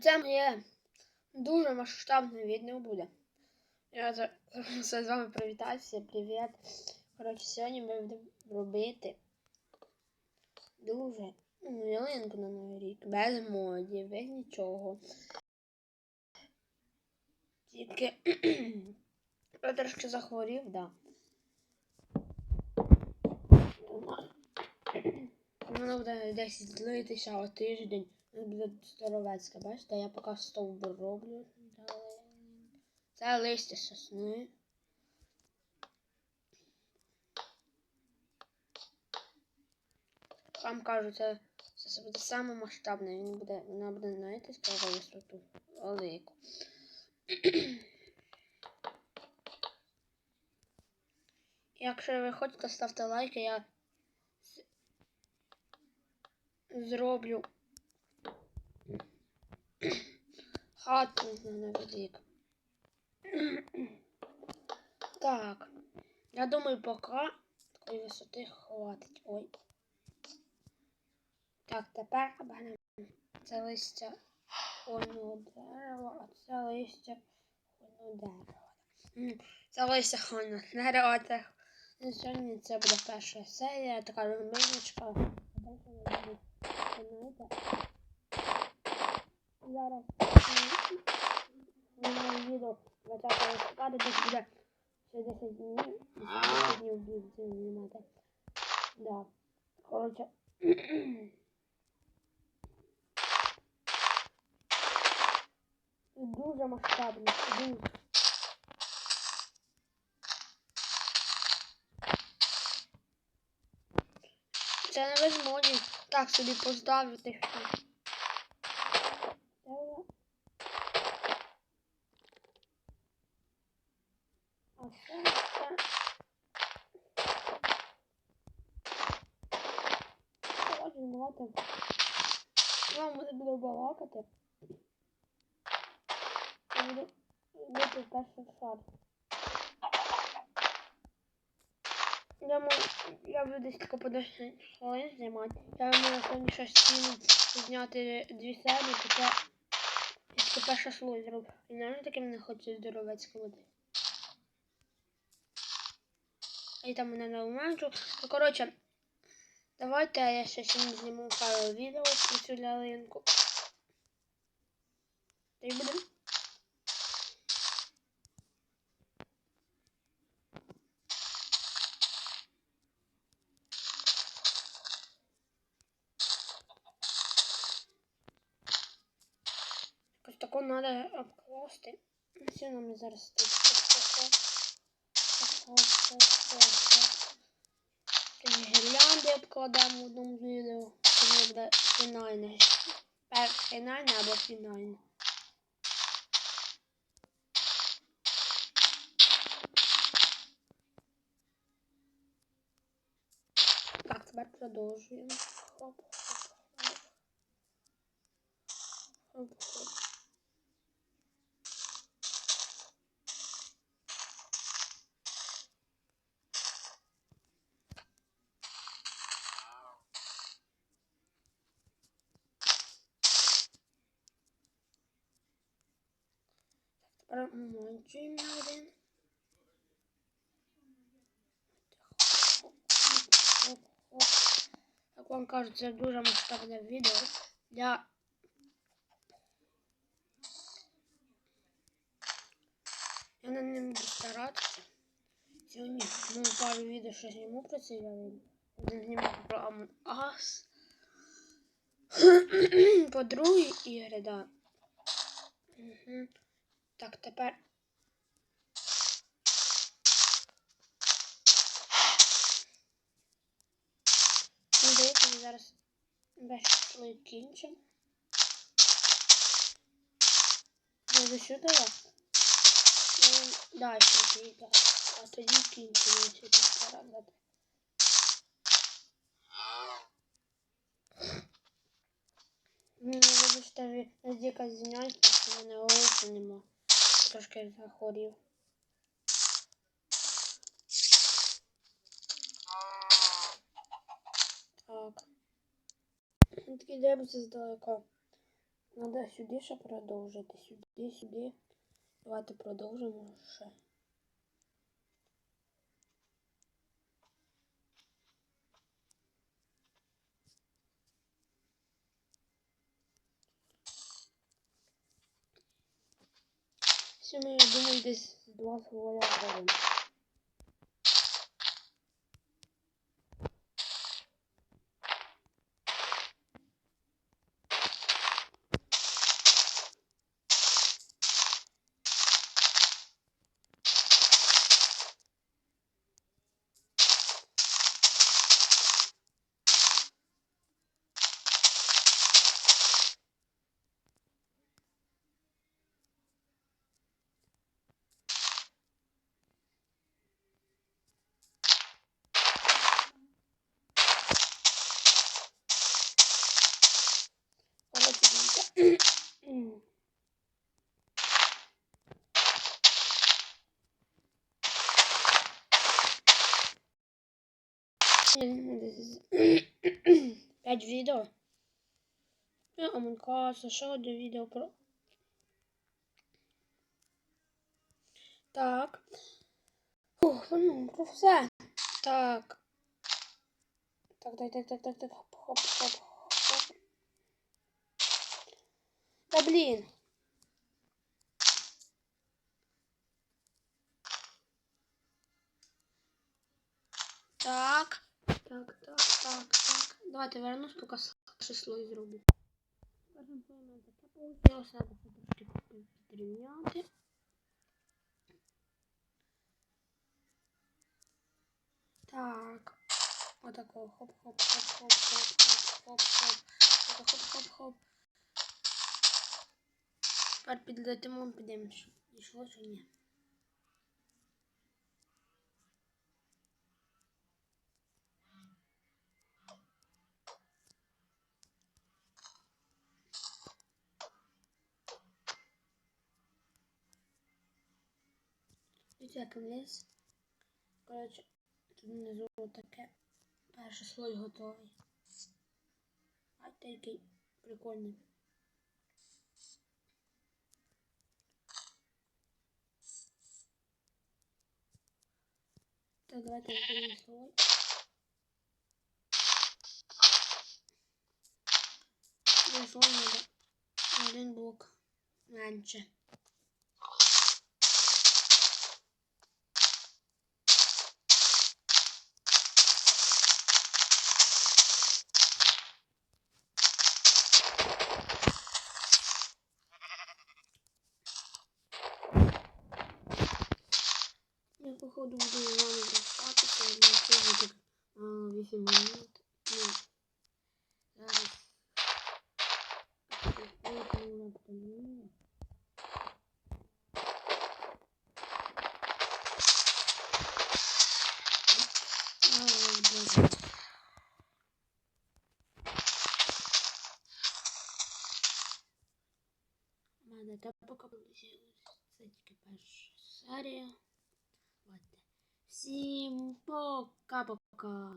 Це моє дуже масштабне відео буде. Я все з вами привітатися. Привіт. Коротше, сьогодні ми будемо робити дуже ялинку на новий рік. Без модів, без нічого. Тільки я трошки захворів, да. Воно буде десь злитися о тиждень. Воно буде бачите? Я поки стовбур роблю. Це листя сосни. Вам кажу, це, це буде саме масштабне. Він буде, вона буде, знаєте, з якого висоту? Велику. Якщо ви хочете, ставте лайки, я зроблю хату на новий. Так. Я думаю, поки такої висоти хватить. Ой. Так, тепер беремо це листя хвойного дерева, а це листя хвойного дерева. Це листя хвойного дерева, це Сьогодні це буде перша серія, така будете, знаєте, Зараз відео 20 листопада, десь буде ще 10 днів. і ще 10 днів буде знімати. Да. Коротше. Дуже масштабно, дуже. Це не модів. Так собі поставлю тих. що. Це я- А це це. Давайте. Вам буде буду балакати. Я буду робити перший шар. Я можу, я буду десь тако по 10 хвилин знімати. Я можу сьогодні ще стіну зняти дві серії, хоча тільки перше слово зроблю. І навіть таким не хочу здоровецьке води. І там мене не уменшу. Ну, коротше, давайте я ще сьогодні зніму пару відео про цю ялинку. Та й будемо. Якось таку треба обкласти. Все нам зараз тут. Гірлянди обкладемо в одному відео. Це буде фінальне. Пер фінальне або фінальне. Так, тепер продовжуємо. Хоп, хоп, хоп. Хоп, хоп. Тепер монтуємо на один. Як вам кажу, це дуже масштабне відео. Я Я на ним буду старатися. Ну, пару відео що зніму про це я знімати про Among По другій ігри, да. Угу. Так, тепер. Ну, здається, ми зараз весь слой кінчимо. Я до сюди. Ну, да, ще дві, так. А тоді кінчимо півтора дати. Ну, вибачте, звиняють, тому що в мене голосу нема. Трошки захворів. Так. Такі дивимося здалека. Надо сюди ще продовжити. Сюди, сюди. Давайте продовжимо ще. Сьогодні, я думаю, десь два слова 5 відео. Е, Амонкаса, ще одне відео про. Так. Ух, ну, про все. Так. Так, так, так, так, так, так. Хоп, хоп, хоп, хоп. Та блін. Так. Так, так, так. Давайте вернусь, поки перший слой зроблю. Першим слоєм я таке получилось, треба це трошки підрівняти. Так. Отако. Хоп, хоп, хоп, хоп, хоп, хоп, хоп, хоп. Отак, хоп, хоп, хоп. Тепер підлетимо, підемо, що дійшло чи ні. Як вниз. Коротше, тут внизу таке. Перший слой готовий. А такий прикольний. Так, давайте другий слой. Другий слой надо один блок менше. Походу буду з вами прощатися, на це буде а, 8 минут. Ну, зараз. Вимкнула подивлення. Ай, боже. У мене та поки Всім пока-пока.